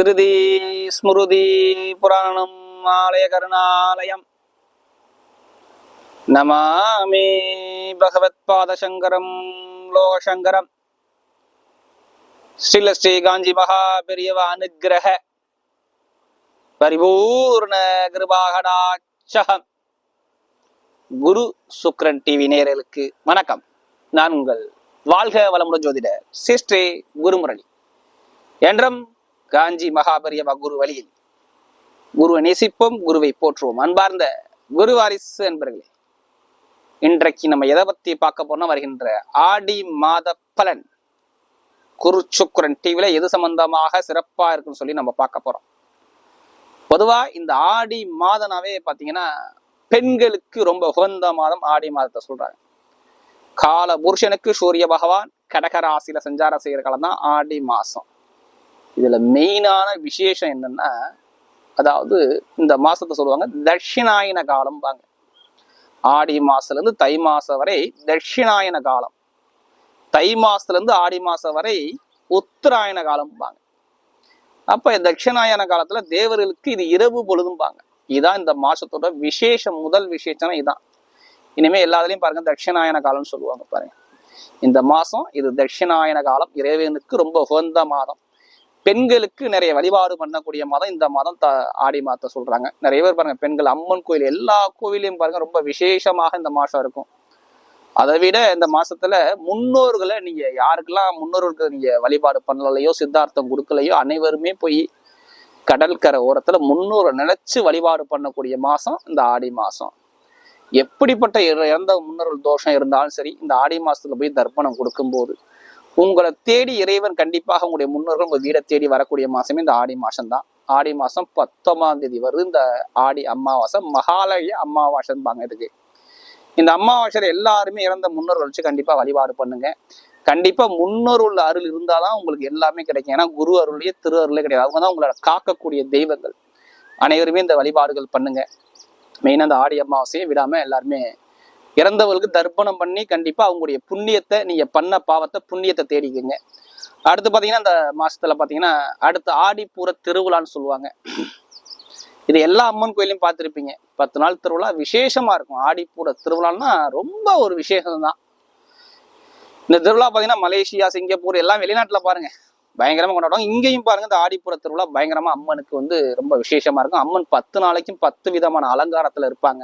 ஸ்ருதி ஸ்மிருதி புராணம் ஆலய கருணாலயம். நமாமி பகவத் பாதசங்கரம் லோகசங்கரம். ஸ்ரீல ஸ்ரீ காஞ்சி மகா பெரியவ அனுகிரக பரிபூர்ண கிருபாகடாட்சகம். குரு சுக்ரன் டிவி நேரலுக்கு வணக்கம். நான் உங்கள் வாழ்க வளமுடன் ஜோதிட சிஸ்ரீ குருமுரளி. என்றும் காஞ்சி மகாபரியவ குரு வழியில் குருவை நேசிப்போம் குருவை போற்றுவோம். அன்பார்ந்த குரு வாரிசு என்பர்களே இன்றைக்கு நம்ம எதை பத்தி பார்க்க போனா வருகின்ற ஆடி மாத பலன். குரு சுக்ரன் டிவில எது சம்பந்தமாக சிறப்பா இருக்குன்னு சொல்லி நம்ம பார்க்க போறோம். பொதுவா இந்த ஆடி மாதனாவே பாத்தீங்கன்னா பெண்களுக்கு ரொம்ப உகந்த மாதம் ஆடி மாதத்தை சொல்றாங்க. கால புருஷனுக்கு சூரிய பகவான் கடகராசியில சஞ்சாரம் செய்யற காலம் தான் ஆடி மாசம். இதுல மெயினான விசேஷம் என்னன்னா அதாவது இந்த மாசத்தை சொல்லுவாங்க தட்சிணாயன காலம்பாங்க. ஆடி மாசத்துல இருந்து தை மாசம் வரை தட்சிணாயன காலம். தை மாசத்துல இருந்து ஆடி மாசம் வரை உத்தராயண காலம்பாங்க. அப்ப தட்சிணாயன காலத்துல தேவர்களுக்கு இது இரவு பொழுதும்பாங்க. இதான் இந்த மாசத்தோட விசேஷம் முதல் விசேஷம்னா இதான். இனிமே எல்லாத்துலயும் பாருங்க தட்சிணாயன காலம்னு சொல்லுவாங்க பாருங்க. இந்த மாசம் இது தட்சிணாயன காலம். இறைவனுக்கு ரொம்ப உகந்த மாதம். பெண்களுக்கு நிறைய வழிபாடு பண்ணக்கூடிய மதம் இந்த மாதம் த ஆடி மாதத்தை சொல்றாங்க. நிறைய பேர் பாருங்க பெண்கள் அம்மன் கோயில் எல்லா கோவிலையும் பாருங்க ரொம்ப விசேஷமாக இந்த மாசம் இருக்கும். அதை விட இந்த மாசத்துல முன்னோர்களை நீங்க யாருக்கெல்லாம் முன்னோர்களுக்கு நீங்க வழிபாடு பண்ணலையோ சித்தார்த்தம் கொடுக்கலையோ அனைவருமே போய் கடற்கரை ஓரத்துல முன்னோரை நினைச்சு வழிபாடு பண்ணக்கூடிய மாசம் இந்த ஆடி மாசம். எப்படிப்பட்ட இறந்த முன்னோர்கள் தோஷம் இருந்தாலும் சரி இந்த ஆடி மாசத்துல போய் தர்ப்பணம் கொடுக்கும்போது உங்களை தேடி இறைவன் கண்டிப்பாக உங்களுடைய முன்னோர்கள் உங்கள் வீடை தேடி வரக்கூடிய மாசமே இந்த ஆடி மாசம் தான் ஆடி மாசம் பத்தொன்பதாம் தேதி வருது. இந்த ஆடி அமாவாசை மகாலய அமாவாசைம்பாங்க இதுக்கு. இந்த அமாவாசையில எல்லாருமே இறந்த முன்னோர்கள் வச்சு கண்டிப்பா வழிபாடு பண்ணுங்க. கண்டிப்பா முன்னோர்கள் அருள் இருந்தாதான் உங்களுக்கு எல்லாமே கிடைக்கும். ஏன்னா குரு அருளையே திரு அருளே கிடையாது. அவங்க தான் உங்களோட காக்கக்கூடிய தெய்வங்கள். அனைவருமே இந்த வழிபாடுகள் பண்ணுங்க. மெயினாக அந்த ஆடி அமாவாசையை விடாம எல்லாருமே இறந்தவர்களுக்கு தர்ப்பணம் பண்ணி கண்டிப்பாக அவங்களுடைய புண்ணியத்தை நீங்கள் பண்ண பாவத்தை புண்ணியத்தை தேடிக்கங்க. அடுத்து பார்த்தீங்கன்னா அந்த மாதத்தில் பார்த்தீங்கன்னா அடுத்து ஆடிப்பூர திருவிழான்னு சொல்லுவாங்க. இது எல்லா அம்மன் கோயிலையும் பார்த்துருப்பீங்க. பத்து நாள் திருவிழா விசேஷமாக இருக்கும். ஆடிப்பூர திருவிழான்னா ரொம்ப ஒரு விசேஷம் தான் இந்த திருவிழா பார்த்தீங்கன்னா மலேசியா சிங்கப்பூர் எல்லாம் வெளிநாட்டில் பாருங்க. பயங்கரமாக கொண்டாடுவாங்க. இங்கேயும் பாருங்க இந்த ஆடிப்புற திருவிழா பயங்கரமாக அம்மனுக்கு வந்து ரொம்ப விசேஷமாக இருக்கும். அம்மன் பத்து நாளைக்கும் பத்து விதமான அலங்காரத்தில் இருப்பாங்க.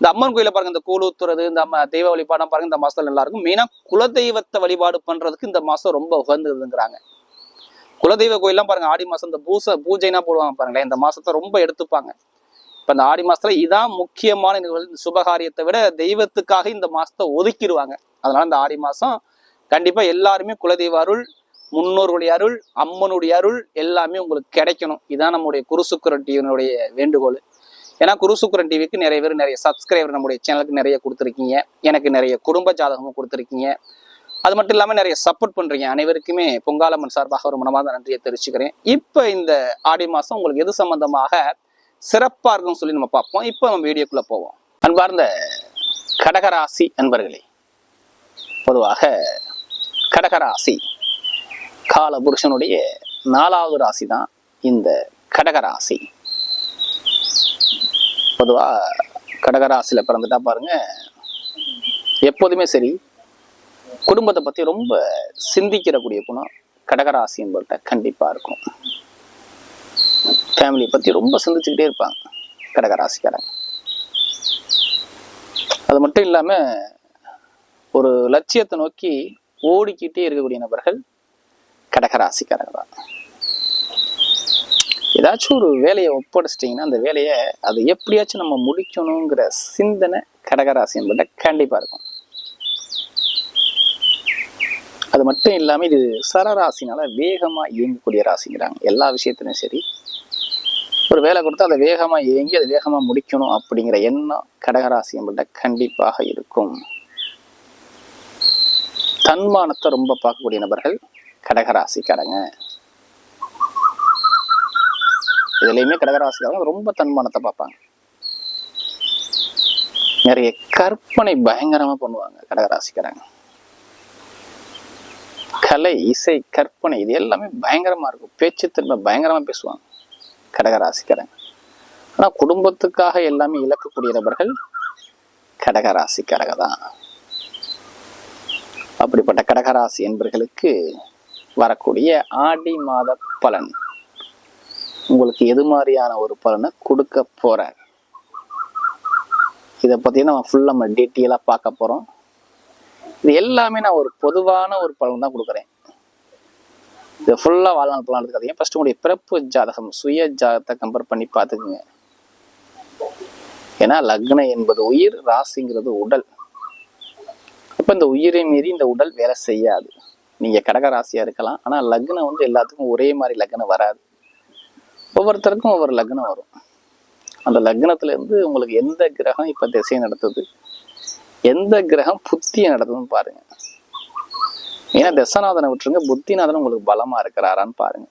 இந்த அம்மன் கோயில பாருங்க இந்த கூழூத்துறது இந்த அம்ம தெய்வ வழிபாடம் பாருங்க இந்த மாசத்துல நல்லா இருக்கும் மெயினா குலதெய்வத்தை வழிபாடு பண்றதுக்கு இந்த மாசம் ரொம்ப உகந்ததுங்கிறாங்க. குலதெய்வ கோயிலாம் பாருங்க ஆடி மாசம் இந்த பூசை பூஜைனா போடுவாங்க பாருங்களேன் இந்த மாசத்தை ரொம்ப எடுத்துப்பாங்க. இப்ப இந்த ஆடி மாசத்துல இதான் முக்கியமான நிகழ்வு. சுபகாரியத்தை விட தெய்வத்துக்காக இந்த மாசத்தை ஒதுக்கிடுவாங்க. அதனால இந்த ஆடி மாசம் கண்டிப்பா எல்லாருமே குலதெய்வ அருள் முன்னோர்களுடைய அருள் அம்மனுடைய அருள் எல்லாமே உங்களுக்கு கிடைக்கணும். இதான் நம்முடைய குருசுக்குரட்டியனுடைய வேண்டுகோள். ஏன்னா குருசுக்குரன் டிவிக்கு நிறைய பேர் நிறைய சப்ஸ்கிரைபர் நம்முடைய சேனலுக்கு நிறைய கொடுத்துருக்கீங்க. எனக்கு நிறைய குடும்ப ஜாதகமும் கொடுத்துருக்கீங்க. அது மட்டும் இல்லாமல் நிறைய சப்போர்ட் பண்ணுறீங்க அனைவருக்குமே பொங்காலம்மன் சார்பாக ஒரு மனமார்ந்த நன்றியை தெரிவிச்சுக்கிறேன். இப்போ இந்த ஆடி மாதம் உங்களுக்கு எது சம்பந்தமாக சிறப்பாக இருக்கும்னு சொல்லி நம்ம பார்ப்போம். இப்போ நம்ம வீடியோக்குள்ளே போவோம். அன்பார்ந்த கடகராசி அன்பர்களே பொதுவாக கடகராசி கால புருஷனுடைய நாலாவது ராசி தான் இந்த கடகராசி. பொதுவாக கடகராசியில் பிறந்துட்டா பாருங்க எப்போதுமே சரி குடும்பத்தை பற்றி ரொம்ப சிந்திக்கிறக்கூடிய குணம் கடகராசி என்பவர்கிட்ட கண்டிப்பாக இருக்கும். ஃபேமிலியை பற்றி ரொம்ப சிந்திச்சுக்கிட்டே இருப்பாங்க கடகராசிக்காரங்க. அது மட்டும் இல்லாமல் ஒரு லட்சியத்தை நோக்கி ஓடிக்கிட்டே இருக்கக்கூடிய நபர்கள் கடகராசிக்காரங்க தான். ஏதாச்சும் ஒரு வேலையை ஒப்படைச்சிட்டிங்கன்னா அந்த வேலையை அதை எப்படியாச்சும் நம்ம முடிக்கணுங்கிற சிந்தனை கடகராசி என்பதை கண்டிப்பா இருக்கும். அது மட்டும் இல்லாம இது சரராசினால வேகமா இயங்கக்கூடிய ராசிங்கிறாங்க. எல்லா விஷயத்திலும் சரி. ஒரு வேலை கொடுத்தா அதை வேகமா இயங்கி அதை வேகமா முடிக்கணும் அப்படிங்கிற எண்ணம் கடகராசி என்பதை கண்டிப்பாக இருக்கும். தன்மானத்தை ரொம்ப பார்க்கக்கூடிய நபர்கள் கடகராசிக்காரங்க. இதுலயுமே கடகராசிக்காரங்க ரொம்ப தன்மானத்தை பார்ப்பாங்க. நிறைய கற்பனை பயங்கரமா பண்ணுவாங்க கடகராசிக்காரங்க. கலை இசை கற்பனை இது எல்லாமே பயங்கரமா இருக்கும். பேச்சு திரும்ப பயங்கரமா பேசுவாங்க கடகராசிக்காரங்க. ஆனா குடும்பத்துக்காக எல்லாமே இழக்கக்கூடிய நபர்கள் கடகராசிக்காரங்க தான். அப்படிப்பட்ட கடகராசி என்பர்களுக்கு வரக்கூடிய ஆடி மாத பலன் உங்களுக்கு எது மாதிரியான ஒரு பலனை கொடுக்க போகிறார் இதை பற்றி நம்ம ஃபுல்லாக நம்ம டீட்டெயிலாக பார்க்க போகிறோம் இது எல்லாமே நான் ஒரு பொதுவான ஒரு பலன் தான் கொடுக்குறேன். இது ஃபுல்லாக வாழ்நாள் பலன் எடுக்காதீங்க ஃபர்ஸ்ட் உங்களுடைய பிறப்பு ஜாதகம் சுய ஜாதகத்தை கம்பேர் பண்ணி பார்த்துக்குங்க. ஏன்னா லக்னம் என்பது உயிர் ராசிங்கிறது உடல். இப்போ இந்த உயிரை மீறி இந்த உடல் வேலை செய்யாது. நீங்கள் கடக ராசியாக இருக்கலாம். ஆனால் லக்னம் வந்து எல்லாத்துக்கும் ஒரே மாதிரி லக்னம் வராது. ஒவ்வொருத்தருக்கும் ஒவ்வொரு லக்னம் வரும். அந்த லக்னத்துலேருந்து உங்களுக்கு எந்த கிரகம் இப்போ திசை நடத்துது? எந்த கிரகம் புத்தியை நடத்துதுன்னு பாருங்க. ஏன்னா தசநாதனை விட்டுருங்க புத்திநாதன் உங்களுக்கு பலமா இருக்கிறாரான்னு பாருங்க.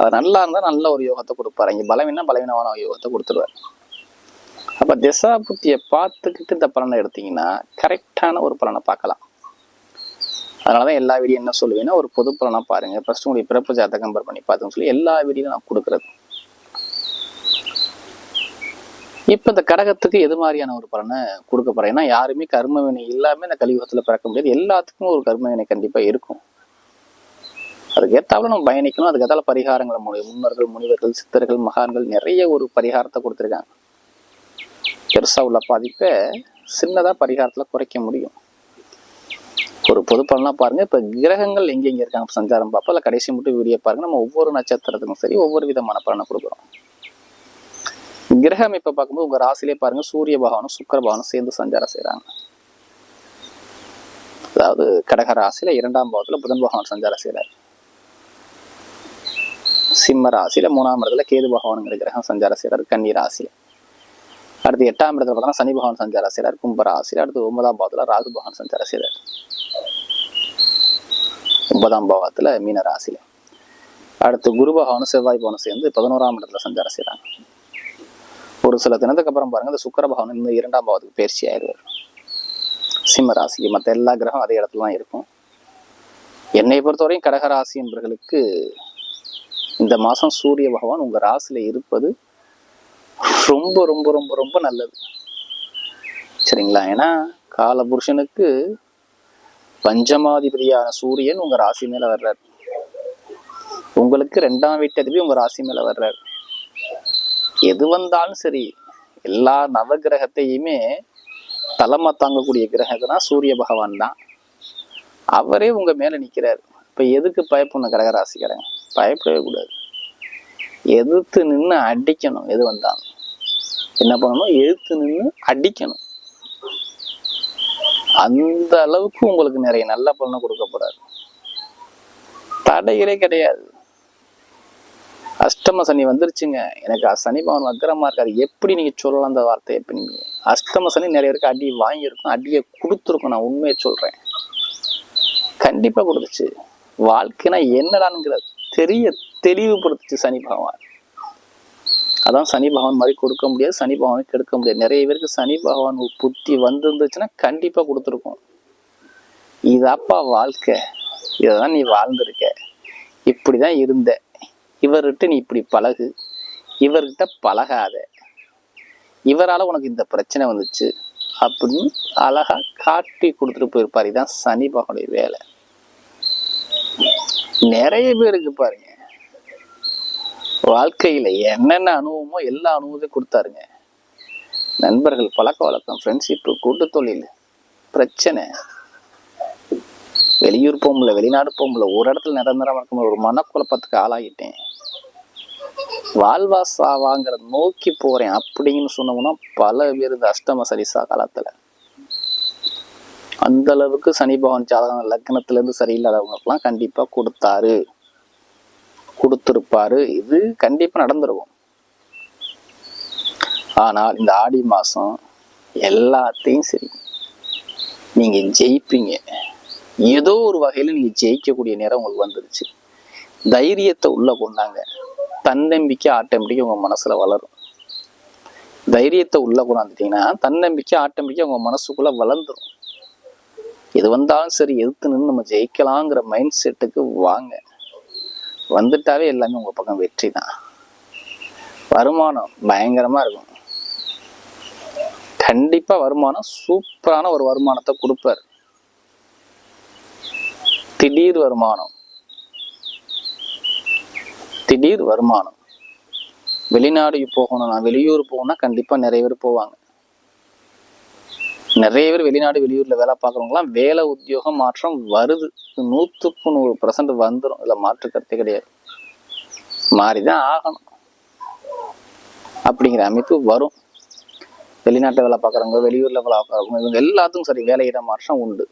அது நல்லா இருந்தால் நல்ல ஒரு யோகத்தை கொடுப்பாரு. இங்கே பலவீனா பலவீனமான யோகத்தை கொடுத்துருவாரு. அப்போ திசா புத்தியை பார்த்துக்கிட்டு இந்த பலனை எடுத்தீங்கன்னா கரெக்டான ஒரு பலனை பார்க்கலாம். அதனாலதான் எல்லா வீடியும் என்ன சொல்லுவேன்னா ஒரு பொது பலனா பாருங்க. ஃபர்ஸ்ட் உங்களுடைய பிறப்பு ஜாதகம் கம்பேர் பண்ணி பார்த்துன்னு சொல்லி எல்லா வீடியும் நான் கொடுக்குறது. இப்ப இந்த கடகத்துக்கு எது மாதிரியான ஒரு பலனை கொடுக்க போறேன்? ஏன்னா யாருமே கர்மவினை இல்லாமல் இல்லாம இந்த கலியுகத்துல பிறக்க முடியாது. எல்லாத்துக்கும் ஒரு கர்மவினை கண்டிப்பாக கண்டிப்பா இருக்கும். அதுக்கு ஏற்றாவில் நம்ம பயணிக்கணும். அதுக்கு ஏத்தால பரிகாரங்களை முடியும் முன்னர்கள் முனிவர்கள் சித்தர்கள் மகான்கள் நிறைய ஒரு பரிகாரத்தை கொடுத்துருக்காங்க. பெருசா உள்ள பாதிப்பை சின்னதா பரிகாரத்தில் குறைக்க முடியும். ஒரு பொது பாருங்க. இப்ப கிரகங்கள் எங்க எங்க இருக்காங்க? சஞ்சாரம் பார்ப்போம் இல்ல கடைசி மட்டும் வீடியோ பாருங்க. நம்ம ஒவ்வொரு நட்சத்திரத்துக்கும் சரி ஒவ்வொரு விதமான பலனை கொடுக்குறோம். கிரகம் இப்ப பார்க்கும்போது உங்க ராசிலே பாருங்க. சூரிய பகவானும் சுக்கர பகவானும் சேர்ந்து சஞ்சாரம் செய்யறாங்க அதாவது கடக ராசியில இரண்டாம் பாவத்துல புதன் பகவான் சஞ்சாரம் செய்யறாரு சிம்ம ராசியில மூணாம் இடத்துல கேது பகவானுங்கிற கிரகம் சஞ்சாரம் செய்யறாரு கன்னி ராசியில. அடுத்து எட்டாம் இடத்துல பார்த்தா சனி பகவான் சஞ்சார செய்யறாரு கும்ப அடுத்து ஒன்பதாம் பாவத்துல ராகு பகவான் சஞ்சார செய்யறாரு ஒன்பதாம் பாவத்துல மீன ராசியில. அடுத்து குரு பகவானும் செவ்வாய் பகவானும் சேர்ந்து பதினோராம் இடத்துல சஞ்சாரம் செய்யறாங்க ஒரு சில தினத்துக்கு அப்புறம் பாருங்க இந்த சுக்கர பகவான் இந்த இரண்டாம் பாவத்துக்கு பயிற்சி ஆயிடுவார். சிம்ம ராசிக்கு மற்ற எல்லா கிரகம் அதே இடத்துல தான் இருக்கும். என்னை பொறுத்தவரையும் கடகராசி என்பவர்களுக்கு இந்த மாசம் சூரிய பகவான் உங்க ராசியில் இருப்பது ரொம்ப ரொம்ப ரொம்ப ரொம்ப நல்லது. சரிங்களா? ஏன்னா கால புருஷனுக்கு பஞ்சமாதிபதியான சூரியன் உங்க ராசி மேல வர்றார். உங்களுக்கு ரெண்டாம் வீட்டு அதிபதி உங்க ராசி மேல வர்றார். எது வந்தாலும் சரி எல்லா நவகிரகத்தையுமே தலைமை தாங்கக்கூடிய கிரகம்னா சூரிய பகவான் தான். அவரே உங்க மேல நிக்கிறாரு. இப்ப எதுக்கு பயப்படணும் கடகராசிக்காரங்க? பயப்படவே கூடாது. எதிர்த்து நின்று அடிக்கணும் எது வந்தாலும். என்ன பண்ணணும்? எதிர்த்து நின்று அடிக்கணும். அந்த அளவுக்கு உங்களுக்கு நிறைய நல்ல பலனை கொடுக்க போறாரு. தடைகளே கிடையாது. அஷ்டம சனி வந்துருச்சுங்க. எனக்கு சனி பவன் வக்கரமா இருக்காது எப்படி நீங்க சொல்லலாம் அந்த வார்த்தையை எப்படி நீங்க? அஷ்டம சனி நிறைய பேருக்கு அடி வாங்கியிருக்கும் அடியை கொடுத்துருக்கும். நான் உண்மையை சொல்றேன். கண்டிப்பா கொடுத்துச்சு. வாழ்க்கைனா என்னடான்ங்கிற தெரிய தெளிவுபடுத்துச்சு சனி பகவான். அதான் சனி பகவான் மாதிரி கொடுக்க முடியாது சனி பகவானுக்கு கெடுக்க முடியாது. நிறைய பேருக்கு சனி பகவான் புத்தி வந்திருந்துச்சுன்னா கண்டிப்பா கொடுத்துருக்கும். இதாப்பா வாழ்க்கை. இதான் நீ வாழ்ந்திருக்க. இப்படிதான் இருந்த. இவர்கிட்ட நீ இப்படி பழகு. இவர்கிட்ட பழகாத. இவரால உனக்கு இந்த பிரச்சனை வந்துச்சு அப்படின்னு அழகா காட்டி கொடுத்துட்டு போயிருப்பார். இதுதான் சனி பகவானுடைய வேலை. நிறைய பேருக்கு பாருங்க. வாழ்க்கையில என்னென்ன அனுபவமோ எல்லா அனுபவத்தையும் கொடுத்தாருங்க. நண்பர்கள் பழக்க வழக்கம் ஃப்ரெண்ட்ஷிப்பு கூட்டு தொழில் பிரச்சனை. வெளியூர் போக முடியல வெளிநாடு போக முடியல ஒரு இடத்துல நிரந்தரமா இருக்க முடியல ஒரு மனக்குழப்பத்துக்கு ஆளாகிட்டேன் வாழ்வா சாவாங்கிறத நோக்கி போறேன் அப்படின்னு சொன்னோம்னா பல பேர் இந்த அஷ்டம சரிசா காலத்துல. அந்த அளவுக்கு சனி பகவான் ஜாதகம் லக்னத்துல இருந்து சரியில்லாதவங்களுக்குலாம் கண்டிப்பா கொடுத்தாரு. கொடுத்திருப்பாரு. இது கண்டிப்பா நடந்துருக்கும். ஆனால் இந்த ஆடி மாசம் எல்லாத்தையும் சரி நீங்க ஜெயிப்பீங்க. ஏதோ ஒரு வகையில நீங்க ஜெயிக்கக்கூடிய நேரம் உங்களுக்கு வந்துருச்சு. தைரியத்தை உள்ள கொண்டாங்க. தன்னம்பிக்கை ஆட்டோமேட்டிக்கா உங்க மனசுல வளரும். தைரியத்தை உள்ள கொண்டாந்துட்டிங்கன்னா தன்னம்பிக்கை ஆட்டோமேட்டிக்கா உங்க மனசுக்குள்ள வளர்ந்துரும். எது வந்தாலும் சரி எதிர்த்து நின்று நம்ம ஜெயிக்கலாங்கிற மைண்ட் செட்டுக்கு வாங்க. வந்துட்டாவே எல்லாமே உங்கள் பக்கம் வெற்றி தான். வருமானம் பயங்கரமாக இருக்கும். கண்டிப்பாக வருமானம் சூப்பரான ஒரு வருமானத்தை கொடுப்பார். திடீர் வருமானம். திடீர் வருமானம். வெளிநாடு போகணும் நான் வெளியூர் போகணும்னா கண்டிப்பாக நிறைய பேர் போவாங்க. நிறைய பேர் வெளிநாடு வெளியூர்ல வேலை பார்க்குறவங்களாம் வேலை உத்தியோகம் மாற்றம் வருது. நூற்றுக்கு நூறு பர்சன்ட் வந்துடும் இதில் மாற்று கருத்தே கிடையாது. மாறிதான் ஆகணும். அப்படிங்கிற அமைப்பு வரும். வெளிநாட்டில் வேலை பார்க்குறவங்க வெளியூரில் வேலை பார்க்குறவங்க இவங்க எல்லாத்துக்கும் சரி வேலையிட மாற்றம் உண்டு.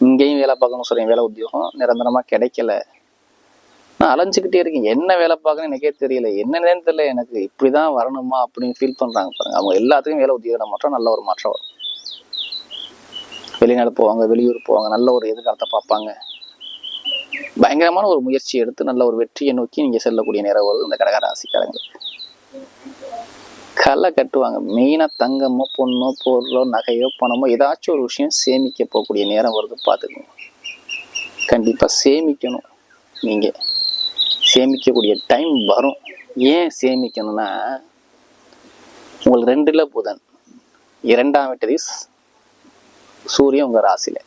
இங்கேயும் வேலை பார்க்கணும் சரி வேலை உத்தியோகம். நிரந்தரமாக கிடைக்கல. நான் அலைஞ்சிக்கிட்டே இருக்கேன். என்ன வேலை பார்க்கணும்னு எனக்கே தெரியல. என்னன்னு தெரியல எனக்கு. இப்படி தான் வரணுமா அப்படின்னு ஃபீல் பண்ணுறாங்க பாருங்க. அவங்க எல்லாத்துக்கும் வேலை உத்தியோகம் மாற்றம் நல்ல ஒரு மாற்றம் வரும். வெளிநாடு போவாங்க வெளியூர் போவாங்க நல்ல ஒரு எதிர்காலத்தை பார்ப்பாங்க. பயங்கரமான ஒரு முயற்சி எடுத்து நல்ல ஒரு வெற்றியை நோக்கி நீங்கள் செல்லக்கூடிய நேரம் வருது இந்த கடக ராசிக்காரங்களுக்கு களை கட்டுவாங்க. மெயினாக தங்கமோ பொண்ணோ பொருளோ நகையோ பணமோ ஏதாச்சும் ஒரு விஷயம் சேமிக்க போகக்கூடிய நேரம் வருது பார்த்துக்கணும் கண்டிப்பாக சேமிக்கணும் நீங்கள் சேமிக்கக்கூடிய டைம் வரும். ஏன் சேமிக்கணும்னா உங்களுக்கு ரெண்டில் புதன். இரண்டாம் வீட்டதி சூரியன் உங்க ராசியில்.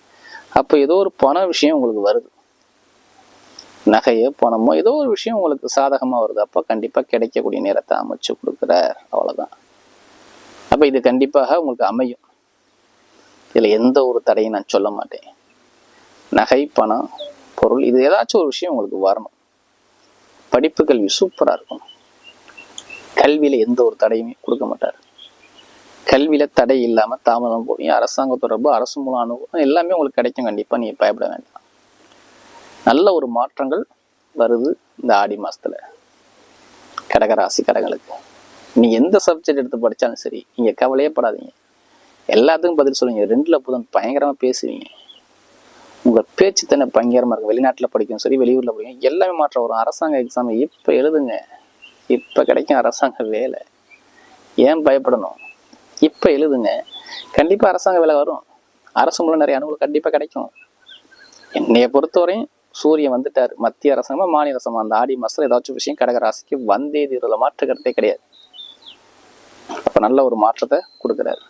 அப்போ ஏதோ ஒரு பண விஷயம் உங்களுக்கு வருது. நகையோ பணமோ ஏதோ ஒரு விஷயம் உங்களுக்கு சாதகமா வருது. அப்போ கண்டிப்பா கிடைக்கக்கூடிய நேரத்தை அமைச்சு கொடுக்குறார். அவ்வளவுதான். அப்ப இது கண்டிப்பாக உங்களுக்கு அமையும். இதுல எந்த ஒரு தடையும் நான் சொல்ல மாட்டேன். நகை பணம் பொருள் இது ஏதாச்சும் ஒரு விஷயம் உங்களுக்கு வரணும். படிப்பு கல்வி சூப்பரா இருக்கும். கல்வியில எந்த ஒரு தடையுமே கொடுக்க மாட்டார். கல்வியில தடை இல்லாம தாமதம் போவீங்க அரசாங்க தொடர்பு அரசு மூலம் அனுபவம் எல்லாமே உங்களுக்கு கிடைக்கும். கண்டிப்பா நீ பயப்பட வேண்டாம். நல்ல ஒரு மாற்றங்கள் வருது இந்த ஆடி மாசத்துல. கடகராசி கடகளுக்கு நீ எந்த சப்ஜெக்ட் எடுத்து படித்தாலும் சரி நீங்கள் கவலையே படாதீங்க. எல்லாத்துக்கும் பதில் சொல்லுவீங்க ரெண்டில் புதன் பயங்கரமாக பேசுவீங்க. உங்கள் பேச்சு தானே பயங்கரமாக இருக்கும். வெளிநாட்டில் படிக்கும் சரி வெளியூரில் படிக்கும் எல்லாமே மாற்றம் வரும். அரசாங்க எக்ஸாம் இப்போ எழுதுங்க. இப்போ கிடைக்கும் அரசாங்க வேலை. ஏன் பயப்படணும்? இப்ப எழுதுங்க. கண்டிப்பா அரசாங்க வேலை வரும். அரசு மூலம் நிறைய அனுகூலம் கண்டிப்பா கிடைக்கும். என்னைய பொறுத்தவரையும் சூரியன் வந்துட்டார். மத்திய அரசாங்கமா மாநில அரசாங்கம் அந்த ஆடி மாதத்தில் ஏதாச்சும் விஷயம் கடக ராசிக்கு வந்தே தீர்வில் மாற்று கருத்தே கிடையாது. அப்போ நல்ல ஒரு மாற்றத்தை கொடுக்குறாரு.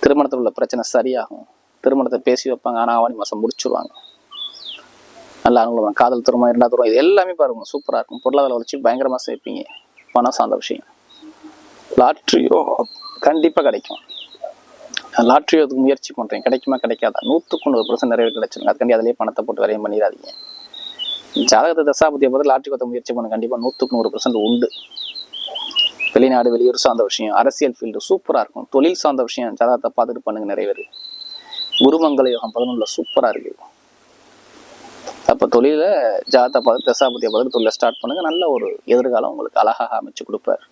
திருமணத்தில் உள்ள பிரச்சனை சரியாகும். திருமணத்தை பேசி வைப்பாங்க. ஆனா ஆவணி மாசம் முடிச்சிருவாங்க. நல்ல அனுகூலம் காதல் திருமணம் இரண்டாவது திருமணம் இது எல்லாமே பாருங்க. சூப்பரா இருக்கும். பொருளாதார வளர்ச்சி பயங்கரமா சேர்ப்பீங்க. பணம் சார்ந்த விஷயம். லாட்ரியோ கண்டிப்பா கிடைக்கும். லாட்ரி அதுக்கு முயற்சி பண்றேன். கிடைக்குமா கிடைக்காதா? நூற்றுக்கு நூறு பர்சன்ட் நிறைய கிடைச்சிருங்க. அதுக்காண்டி அதிலேயே பணத்தை போட்டு வரையும் பண்ணிடாதீங்க. ஜாதகத்தை தசாபதியை பார்த்து லாட்ரி கொத்த முயற்சி பண்ண. கண்டிப்பா நூற்றுக்கு நூறு பர்சன்ட் உண்டு. வெளிநாடு வெளியூர் சார்ந்த விஷயம். அரசியல் ஃபீல்டு சூப்பரா இருக்கும். தொழில் சார்ந்த விஷயம் ஜாதகத்தை பார்த்துட்டு பண்ணுங்க நிறைய பேர் குருமங்கல யோகம் பதினொன்றுல சூப்பரா இருக்கு. அப்ப தொழில ஜாதகத்தை பார்த்து தசாபதியை பார்த்து தொழிலை ஸ்டார்ட் பண்ணுங்க. நல்ல ஒரு எதிர்காலம் உங்களுக்கு அழகாக அமைச்சு கொடுப்பார்.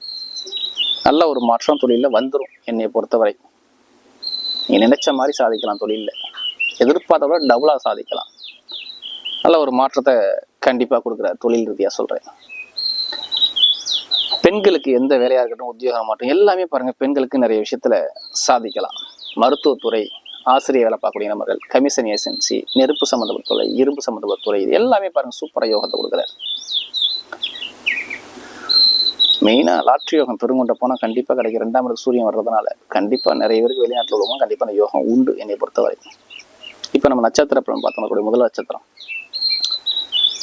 நல்ல ஒரு மாற்றம் தொழிலில் வந்துடும் என்னை பொறுத்தவரை. நீ நினைச்ச மாதிரி சாதிக்கலாம் தொழில்ல. எதிர்பார்த்த விட டபுளா சாதிக்கலாம். நல்ல ஒரு மாற்றத்தை கண்டிப்பா கொடுக்குற தொழில் ரீதியா சொல்றேன். பெண்களுக்கு எந்த வேலையாக இருக்கட்டும் உத்தியோகம் மட்டும் எல்லாமே பாருங்க பெண்களுக்கு நிறைய விஷயத்துல சாதிக்கலாம். மருத்துவத்துறை ஆசிரியர் வேலை பார்க்கக்கூடிய நபர்கள் கமிஷன் ஏஜென்சி நெருப்பு சம்மந்தப்பட்ட துறை இரும்பு சம்மந்தப்பட்ட துறை இது எல்லாமே பாருங்க சூப்பராக யோகத்தை கொடுக்குறாரு. மெயினாக லாட்ரி யோகம் பெருங்கொண்ட போனால் கண்டிப்பாக கிடைக்கும். ரெண்டாம் இடத்துக்கு சூரியன் வர்றதுனால கண்டிப்பாக நிறைய பேருக்கு வெளிநாட்டில் உள்ளவங்க கண்டிப்பாக அந்த யோகம் உண்டு என்னை பொறுத்தவரை இப்போ நம்ம நட்சத்திர பலன் பார்த்தோம்னா கூட முதல் நட்சத்திரம்.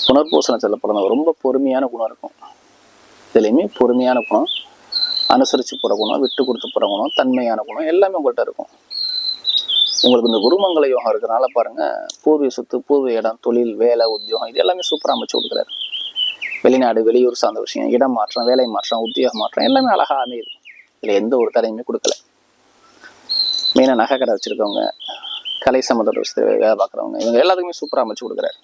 புனர்பூச நட்சத்திர பிறந்தவங்க ரொம்ப பொறுமையான குணம் இருக்கும். இதுலேயுமே பொறுமையான குணம் அனுசரித்து போகிற குணம் விட்டு கொடுத்து போகிற குணம் தன்மையான குணம் எல்லாமே உங்கள்கிட்ட இருக்கும். உங்களுக்கு இந்த குருமங்கல யோகம் இருக்கிறனால பாருங்க பூர்வீக சொத்து பூர்வீக இடம் தொழில் வேலை உத்தியோகம் இது எல்லாமே சூப்பராக அமைச்சு கொடுக்குறாரு. வெளிநாடு வெளியூர் சார்ந்த விஷயம் இடம் மாற்றம் வேலை மாற்றம் உத்தியோக மாற்றம் எல்லாமே அழகா அமையுது. இதுல எந்த ஒரு தடையுமே கொடுக்கல. மெயினாக நகை கடை வச்சிருக்கவங்க கலை சம்மந்தப்பட்ட விஷயத்தில் வேலை பார்க்குறவங்க இவங்க எல்லாத்துக்குமே சூப்பராக அமைச்சு கொடுக்குறாரு.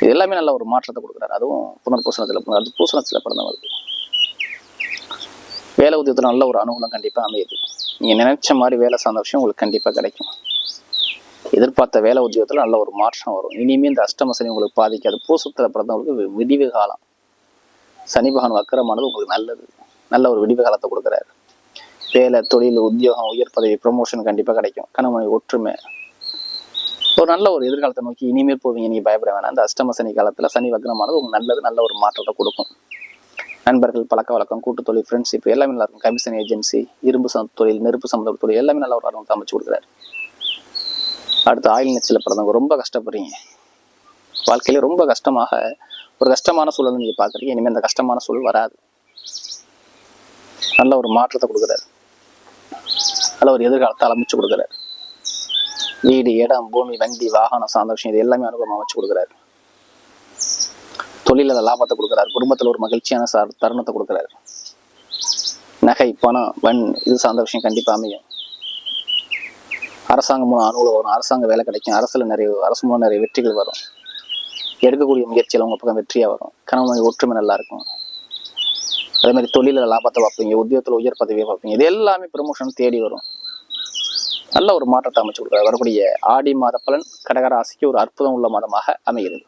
இது எல்லாமே நல்ல ஒரு மாற்றத்தை கொடுக்குறாரு. அதுவும் புனர்பூசணத்தில் அது பூசணத்தில் பிறந்தவங்களுக்கு வேலை உத்தியத்தில் நல்ல ஒரு அனுகூலம் கண்டிப்பாக அமையுது. நீங்கள் நினைச்ச மாதிரி வேலை சார்ந்த விஷயம் உங்களுக்கு கண்டிப்பாக கிடைக்கும். எதிர்பார்த்த வேலை உத்தியோகத்துல நல்ல ஒரு மாற்றம் வரும். இனிமே இந்த அஷ்டம சனி உங்களுக்கு பாதிக்காது. பூசத்தில் பிறந்தவங்களுக்கு விடிவு காலம். சனி பகவான் வக்கரமானது உங்களுக்கு நல்லது. நல்ல ஒரு விடிவு காலத்தை கொடுக்குறாரு. வேலை தொழில் உத்தியோகம் உயர் பதவி ப்ரொமோஷன் கண்டிப்பா கிடைக்கும். கணவனை ஒற்றுமை. ஒரு நல்ல ஒரு எதிர்காலத்தை நோக்கி இனிமேல் போவீங்க. நீங்க பயப்பட வேணாம். இந்த அஷ்டம சனி காலத்துல சனி வக்ரமானது உங்களுக்கு நல்லது நல்ல ஒரு மாற்றத்தை கொடுக்கும். நண்பர்கள் பழக்க வழக்கம் கூட்டு தொழில் ஃப்ரெண்ட்ஷிப் எல்லாமே நல்லா இருக்கும். கமிஷன் ஏஜென்சி இரும்பு சம்மந்த தொழில் நெருப்பு சம்பந்த தொழில் எல்லாமே நல்ல ஒரு அனுபவத்தை அமைச்சு கொடுக்குறாரு. அடுத்து ஆயில் நெச்சில் பிறந்தவங்க ரொம்ப கஷ்டப்படுறீங்க. வாழ்க்கையில் ரொம்ப கஷ்டமாக ஒரு கஷ்டமான சூழல் நீங்கள் பார்க்குறீங்க. இனிமேல் அந்த கஷ்டமான சூழல் வராது. நல்ல ஒரு மாற்றத்தை கொடுக்குறாரு. நல்ல ஒரு எதிர்காலத்தை அமைச்சு கொடுக்குறாரு. வீடு இடம் பூமி வண்டி வாகனம் சார்ந்த விஷயம் இது எல்லாமே அனுபவம் அமைச்சு கொடுக்குறாரு. தொழிலில் லாபத்தை கொடுக்குறாரு. குடும்பத்தில் ஒரு மகிழ்ச்சியான சார் தருணத்தை கொடுக்குறாரு. நகை பணம் வன் இது சார்ந்த விஷயம் கண்டிப்பாக அமையும். அரசாங்கம் மூலம் அனுகூலம் வரும். அரசாங்க வேலை கிடைக்கும். அரசில் நிறைய அரசு மூலம் நிறைய வெற்றிகள் வரும். எடுக்கக்கூடிய முயற்சியில் உங்கள் பக்கம் வெற்றியாக வரும். கணவன் ஒற்றுமை நல்லா இருக்கும். அதே மாதிரி தொழிலில் லாபத்தை பார்ப்பீங்க. உத்தியோகத்தில் உயர் பதவியை பார்ப்பீங்க. இது எல்லாமே ப்ரமோஷன் தேடி வரும். நல்ல ஒரு மாற்றத்தை அமைச்சு கொடுக்குறாரு. வரக்கூடிய ஆடி மாத பலன் கடகராசிக்கு ஒரு அற்புதம் உள்ள மாதமாக அமைகிறது.